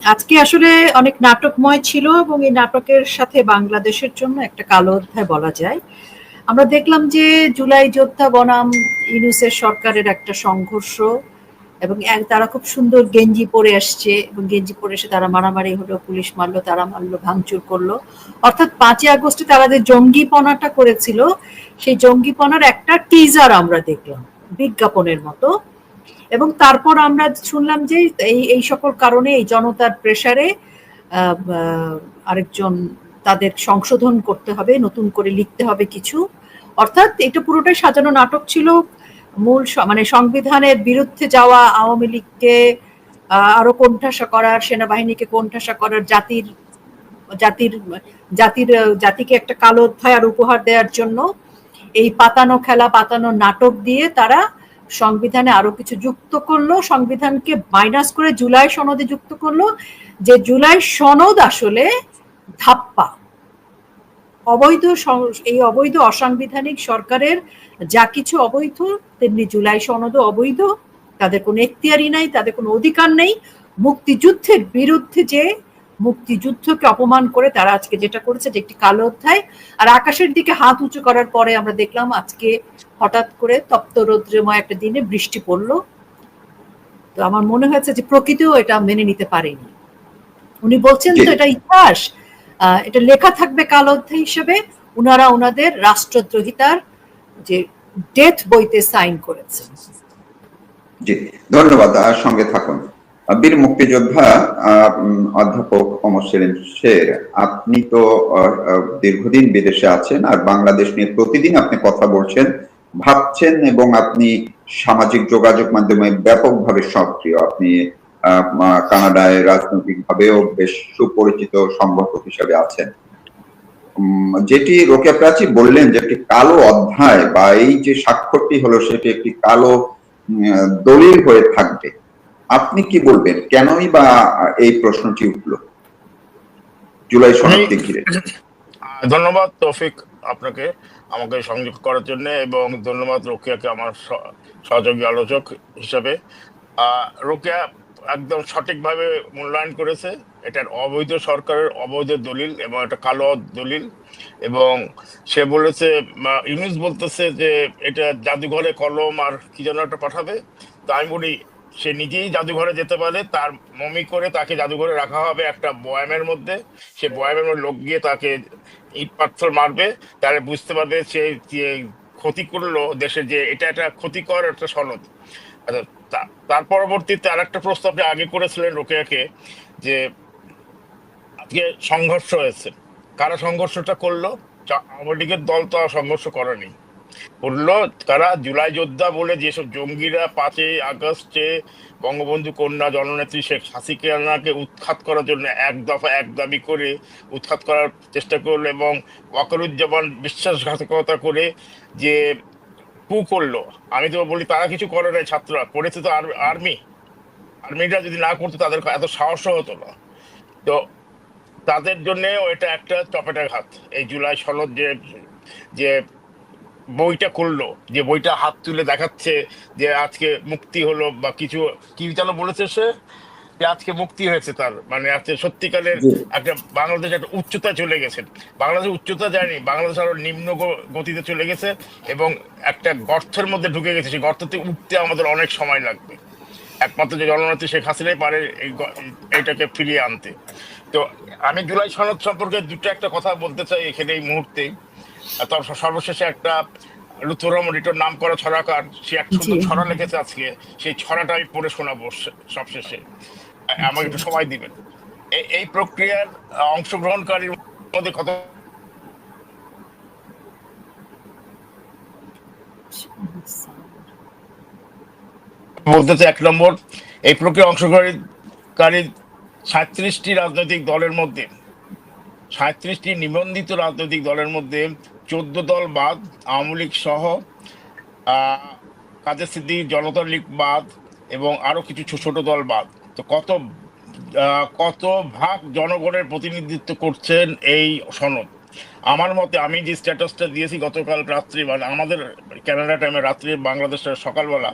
আজকে আসলে অনেক নাটকময় ছিল এবং এই নাটকের সাথে বাংলাদেশের জন্য একটা কালো অধ্যায় বলা যায়। আমরা দেখলাম যে জুলাই যোদ্ধা বনাম ইউনুসের সরকারের একটা সংঘর্ষ এবং তারা খুব সুন্দর গেঞ্জি পরে আসছে এবং গেঞ্জি পরে এসে তারা মারামারি হলো, পুলিশ মারলো, তারা মারলো, ভাঙচুর করল। অর্থাৎ পাঁচই আগস্টে তারা যে জঙ্গিপনাটা করেছিল, সেই জঙ্গিপনার একটা টিজার আমরা দেখলাম, বিজ্ঞাপনের মতো। এবং তারপর আমরা শুনলাম যে এই এই সকল কারণে এই জনতার প্রেসারে আরেকজন তাদের সংশোধন করতে হবে, নতুন করে লিখতে হবে কিছু। অর্থাৎ এটা পুরোটাই সাজানো নাটক ছিল। মূল মানে সংবিধানের বিরুদ্ধে যাওয়া আওয়ামী লীগকে আরও কোণঠাসা করার, সেনাবাহিনীকে কোণঠাসা করার জাতির জাতির জাতির, জাতিকে একটা কালো অধ্যায় আর উপহার দেওয়ার জন্য এই পাতানো খেলা, পাতানো নাটক দিয়ে তারা সংবিধানে আরও কিছু যুক্ত করল, সংবিধানকে মাইনাস করে জুলাই সনদে যুক্ত করল, যে জুলাই সনদ আসলে ধাপ্পা। অবৈধ এই অবৈধ অসাংবিধানিক সরকারের যা কিছু অবৈধ, তেমনি জুলাই সনদও অবৈধ, তাদের কোনো এখতিয়ারই নাই, তাদের কোনো অধিকার নেই। মুক্তিযুদ্ধের বিরুদ্ধে যে মুক্তিযুদ্ধকে অপমান করে তারা আজকে যেটা করেছে যে একটি কালো অধ্যায় আর আকাশের দিকে হাত উঁচু করার পরে আমরা দেখলাম আজকে হঠাৎ করে তপ্ত রৌদ্রময় একটা দিনে বৃষ্টি পড়ল। তো আমার মনে হয়েছে যে প্রকৃতিও এটা মেনে নিতে পারেনি। উনি বলছেন তো এটা ইতিহাস এটা লেখা থাকবে কালো অধ্যায় হিসেবে। উনারা ওনাদের রাষ্ট্রদ্রোহিতার যে ডেথ বইতে সাইন করেছেন। জি ধন্যবাদ সঙ্গে থাকুন। বীর মুক্তিযোদ্ধা অধ্যাপক অমর সেলিম শের। আপনি তো দীর্ঘদিন বিদেশে আছেন আর বাংলাদেশ নিয়ে প্রতিদিন আপনি কথা বলছেন, ভাবছেন এবং আপনি সামাজিক যোগাযোগ মাধ্যমে ব্যাপকভাবে সক্রিয়। আপনি কানাডায় রাজনৈতিক ভাবেও বেশ সুপরিচিত সংগঠক হিসেবে আছেন। যেটি রোকেয়া প্রাচী বললেন যে একটি কালো অধ্যায় বা এই যে স্বাক্ষরটি হলো সেটি একটি কালো দলিল হয়ে থাকবে। আপনি কি বলবেন? কেনই বা এই প্রশ্নটি উঠল? জুলাই সনদকে ঘিরে। ধন্যবাদ তৌফিক আপনাকে আমাকে সংযুক্ত করার জন্য এবং ধন্যবাদ রোকিয়াকে আমার সহযোগী আলোচক হিসাবে। রোকিয়া একদম সঠিকভাবে মূল্যায়ন করেছে। এটার অবৈধ সরকারের অবৈধ দলিল এবং এটা কালো দলিল এবং সে বলেছে ইউনিস বলতেছে যে এটা জাদুঘরে কলম আর কি যেন একটা পাঠাবে। তা আমি বলি সে নিজেই জাদুঘরে যেতে পারে, তার মমি করে তাকে জাদুঘরে রাখা হবে একটা বয়ামের মধ্যে। সে বয়ামের মধ্যে লোক গিয়ে তাকে ইট পাথর মারবে তাহলে বুঝতে পারবে সে ক্ষতি করল দেশের যে এটা একটা ক্ষতিকর একটা সনদ। আচ্ছা তার পরবর্তীতে আর একটা প্রশ্ন আপনি আগে করেছিলেন রোকেয়াকে, যে আজকে সংঘর্ষ হয়েছে। কারা সংঘর্ষটা করল? আওয়ামী লীগের দল তো আর সংঘর্ষ করেনি। করল তারা জুলাই যোদ্ধা বলে যেসব জঙ্গিরা পাঁচই আগস্টে বঙ্গবন্ধু কন্যা জননেত্রী শেখ হাসিনাকে উৎখাত করার জন্য এক দফা এক দাবি করে উৎখাত করার চেষ্টা করল এবং ওয়াকরুজ্জামান বিশ্বাসঘাতকতা করে যে কু করল। আমি তো বলি, তারা কিছু করে নাই ছাত্ররা, করেছে তো আর্মি। আর্মিরা যদি না করতো, তাদের এত সাহস হতো না। তো তাদের জন্য এটা একটা চপেটাঘাত। এই জুলাই সনদ যে যে বইটা করল যে বইটা হাত তুলে দেখাচ্ছে যে আজকে মুক্তি হলো বা কিছু কি যেন বলেছে সে? যে আজকে মুক্তি হয়েছে তার মানে আজকে সত্যিকারের একটা বাংলাদেশ একটা উচ্চতা চলে গেছে। বাংলাদেশ উচ্চতা যায়নি বাংলাদেশ আরও নিম্ন গতিতে চলে গেছে এবং একটা গর্তের মধ্যে ঢুকে গেছে সেই গর্ত থেকে উঠতে আমাদের অনেক সময় লাগবে। একমাত্র যে জননেত্রী শেখ হাসিনাই পারে এই এইটাকে ফিরিয়ে আনতে। তো আমি জুলাই সনদ সম্পর্কে দুটো একটা কথা বলতে চাই এখানে এই মুহূর্তেই সর্বশেষে একটা লুৎফর রহমান নাম করা ছড়াকার সে এক সুন্দর ছড়া লিখেছে আজকে। সেই ছড়াটা আমি পড়ে শোনাবো সবশেষে। আমাকে একটু সময় দিবেন। এই প্রক্রিয়ার অংশগ্রহণকারীর মধ্যে কত বলতে এক নম্বর। এই প্রক্রিয়া অংশগ্রহণকারী সাঁত্রিশটি রাজনৈতিক দলের মধ্যে সাঁত্রিশটি নিবন্ধিত রাজনৈতিক দলের মধ্যে চোদ্দ দল বাদ, আওয়ামী লীগ সহ কাদের সিদ্দিক জনতা লীগ বাদ এবং আরও কিছু ছোট দল বাদ। তো কত কত ভাগ জনগণের প্রতিনিধিত্ব করছেন এই সনদ? আমার মতে আমি যে স্ট্যাটাসটা দিয়েছি গতকাল রাত্রি মানে আমাদের ক্যানাডা টাইমে রাত্রি, বাংলাদেশের সকালবেলা,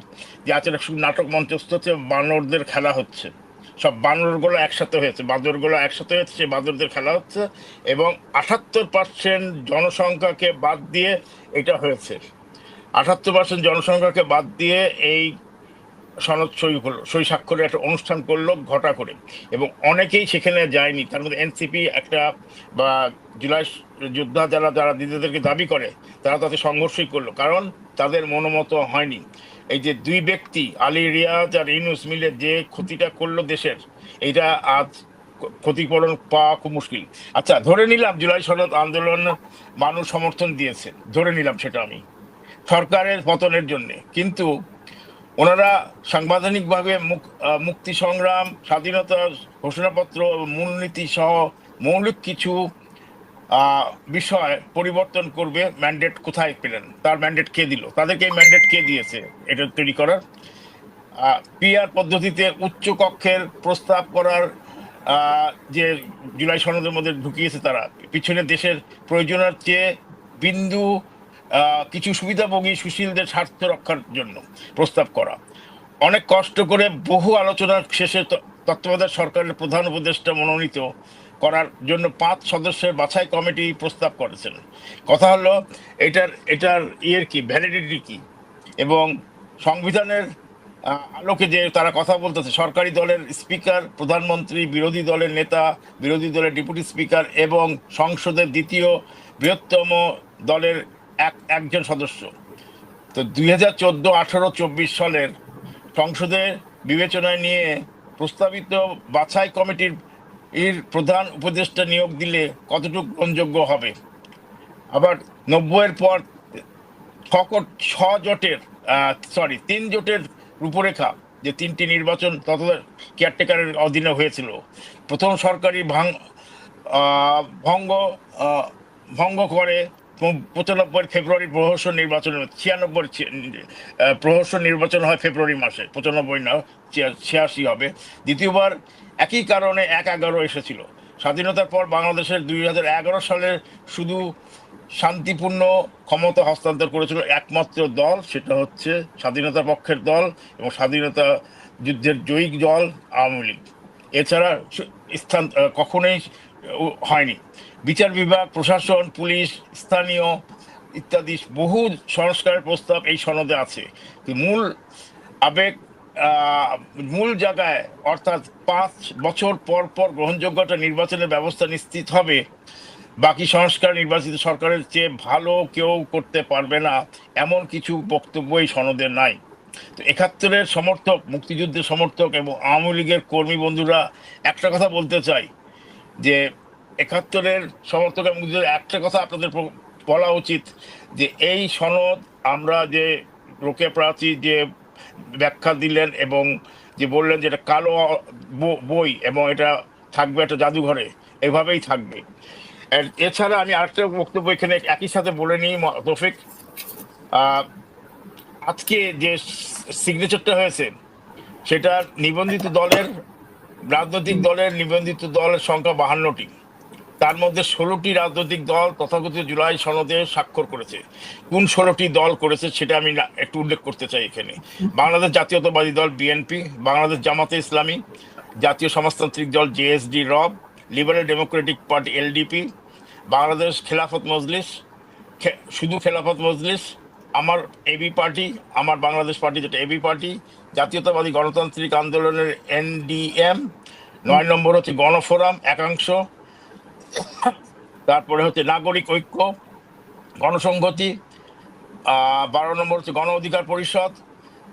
যে আছে নাটক মঞ্চস্থ হচ্ছে, বানরদের খেলা হচ্ছে। সব বানরগুলো একসাথে হয়েছে, বাদরগুলো একসাথে হয়েছে, সেই বাঁদরদের খেলা হচ্ছে এবং আটাত্তর পার্সেন্ট জনসংখ্যাকে বাদ দিয়ে এটা হয়েছে। আটাত্তর পার্সেন্ট জনসংখ্যাকে বাদ দিয়ে এই সনদ সই হলো, সই স্বাক্ষরের একটা অনুষ্ঠান করল ঘটা করে। এবং অনেকেই সেখানে যায়নি, তার মধ্যে এনসিপি একটা বা জুলাই যোদ্ধা যারা যারা দিদিদেরকে দাবি করে, তারা তাতে সংঘর্ষই করল। কারণ তাদের মনোমত হয়নি। এই যে দুই ব্যক্তি, আলী রিয়াজ আর ইনুস মিলে যে ক্ষতিটা করল দেশের, এটা আজ ক্ষতিপূরণ পাওয়া খুব মুশকিল। আচ্ছা ধরে নিলাম জুলাই সনদ আন্দোলন মানুষ সমর্থন দিয়েছে। ধরে নিলাম সেটা আমি। সরকারের পতনের জন্য। কিন্তু ওনারা সাংবিধানিকভাবে মুক- মুক্তি সংগ্রাম, স্বাধীনতা ঘোষণাপত্র, মূলনীতি সহ মৌলিক কিছু বিষয় পরিবর্তন করবে ম্যান্ডেট কোথায় পেলেন? তার ম্যান্ডেট কে দিল? তাদেরকে এই ম্যান্ডেট কে দিয়েছে? এটা তৈরি করার। পিআর পদ্ধতিতে উচ্চ কক্ষের প্রস্তাব করার যে জুলাই সনদের মধ্যে ঢুকিয়েছে তারা, পিছনে দেশের প্রয়োজনের চেয়ে বিন্দু কিছু সুবিধাভোগী সুশীলদের স্বার্থ রক্ষার জন্য প্রস্তাব করা। অনেক কষ্ট করে বহু আলোচনার শেষে তত্ত্বাবধায়ক সরকারের প্রধান উপদেষ্টা মনোনীত করার জন্য পাঁচ সদস্যের বাছাই কমিটি প্রস্তাব করেছেন। কথা হলো, এটার এটার ইয়ের কি ভ্যালিডিটি কি? এবং সংবিধানের আলোকে যে তারা কথা বলতেছে, সরকারি দলের স্পিকার, প্রধানমন্ত্রী, বিরোধী দলের নেতা, বিরোধী দলের ডেপুটি স্পিকার এবং সংসদের দ্বিতীয় বৃহত্তম দলের এক, একজন সদস্য। তো দুই হাজার চোদ্দ আঠারো চব্বিশ সালের সংসদে বিবেচনায় নিয়ে প্রস্তাবিত বাছাই কমিটির এর প্রধান উপদেষ্টা নিয়োগ দিলে কতটুকু গ্রহণযোগ্য হবে? আবার নব্বইয়ের পর ছকট ছ জোটের সরি তিন জোটের রূপরেখা যে তিনটি নির্বাচন তত কেয়ারটেকারের অধীনে হয়েছিল। প্রথম সরকারি ভাঙ ভঙ্গ ভঙ্গ করে পঁচানব্বই ফেব্রুয়ারি প্রহসন নির্বাচন, ছিয়ানব্বই প্রহসন নির্বাচন হয় ফেব্রুয়ারি মাসে, পঁচানব্বই না ছিয়াশি হবে। দ্বিতীয়বার একই কারণে এক এগারো এসেছিল। স্বাধীনতার পর বাংলাদেশের দুই হাজার এগারো সালে শুধু শান্তিপূর্ণ ক্ষমতা হস্তান্তর করেছিল একমাত্র দল, সেটা হচ্ছে স্বাধীনতা পক্ষের দল এবং স্বাধীনতা যুদ্ধের জয়ী দল আওয়ামী লীগ। এছাড়া স্থান কখনোই হয়নি। বিচার বিভাগ, প্রশাসন, পুলিশ, স্থানীয় ইত্যাদি বহু সংস্কারের প্রস্তাব এই সনদে আছে। মূল আবেগ মূল জায়গায় অর্থাৎ পাঁচ বছর পর পর গ্রহণযোগ্যতা নির্বাচনের ব্যবস্থা নিশ্চিত হবে, বাকি সংস্কার নির্বাচিত সরকারের চেয়ে ভালো কেউ করতে পারবে না, এমন কিছু বক্তব্য এই সনদে নাই। তো একাত্তরের সমর্থক, মুক্তিযুদ্ধের সমর্থক এবং আওয়ামী লীগের কর্মী বন্ধুরা একটা কথা বলতে চাই, যে একাত্তরের সমর্থক এবং একটা কথা আপনাদের বলা উচিত, যে এই সনদ আমরা যে রোকে প্রাচী যে ব্যাখ্যা দিলেন এবং যে বললেন যে এটা কালো বই এবং এটা থাকবে একটা জাদুঘরে, এভাবেই থাকবে। এছাড়া আমি আরেকটা বক্তব্য এখানে একই সাথে বলে নিই তৌফিক আজকে যে সিগনেচারটা হয়েছে, সেটা নিবন্ধিত দলের রাজনৈতিক দলের নিবন্ধিত দলের সংখ্যা বাহান্নটি। তার মধ্যে ষোলোটি রাজনৈতিক দল তথাকথিত জুলাই সনদে স্বাক্ষর করেছে। কোন ষোলোটি দল করেছে সেটা আমি একটু উল্লেখ করতে চাই এখানে। বাংলাদেশ জাতীয়তাবাদী দল বিএনপি বাংলাদেশ জামাতে ইসলামী, জাতীয় সমাজতান্ত্রিক দল JSD Rob Liberal Democratic Party LDP Bangladesh Khelafat Majlis শুধু খেলাফত মজলিস, আমার AB party Amar Bangladesh party যেটা এবি পার্টি জাতীয়তাবাদী গণতান্ত্রিক আন্দোলনের এনডিএম নয় নম্বর হচ্ছে গণফোরাম, একাংশ তারপরে হচ্ছে নাগরিক ঐক্য গণসংহতি বারো নম্বর হচ্ছে গণ অধিকার পরিষদ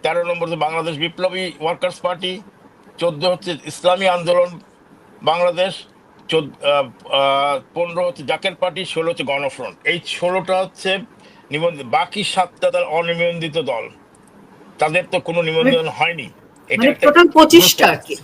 তেরো নম্বর হচ্ছে বাংলাদেশ বিপ্লবী ওয়ার্কার্স পার্টি চোদ্দ হচ্ছে ইসলামী আন্দোলন বাংলাদেশ চোদ্দ পনেরো হচ্ছে জাকের পার্টি ষোলো হচ্ছে গণফ্রন্ট। এই ষোলোটা হচ্ছে নিবন্ধিত বাকি সাতটা তার অনিবন্ধিত দল। তাদের তো কোনো নিবন্ধন হয়নি। এটা মানে টোটাল পঁচিশটা আর কি।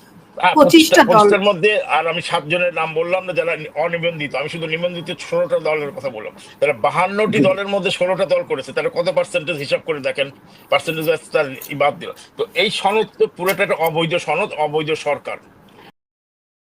পঁচিশটার মধ্যে আর আমি সাতজনের নাম বললাম না যারা অনিবন্ধিত। আমি শুধু নিবন্ধিত ষোলোটা দলের কথা বললাম। তারা বাহান্নটি দলের মধ্যে ষোলোটা দল করেছে তারা কত পার্সেন্টেজ হিসাব করে দেখেন? পার্সেন্টেজ তার বাদ দিল তো এই সনদ তো পুরোটা একটা অবৈধ সনদ অবৈধ সরকার।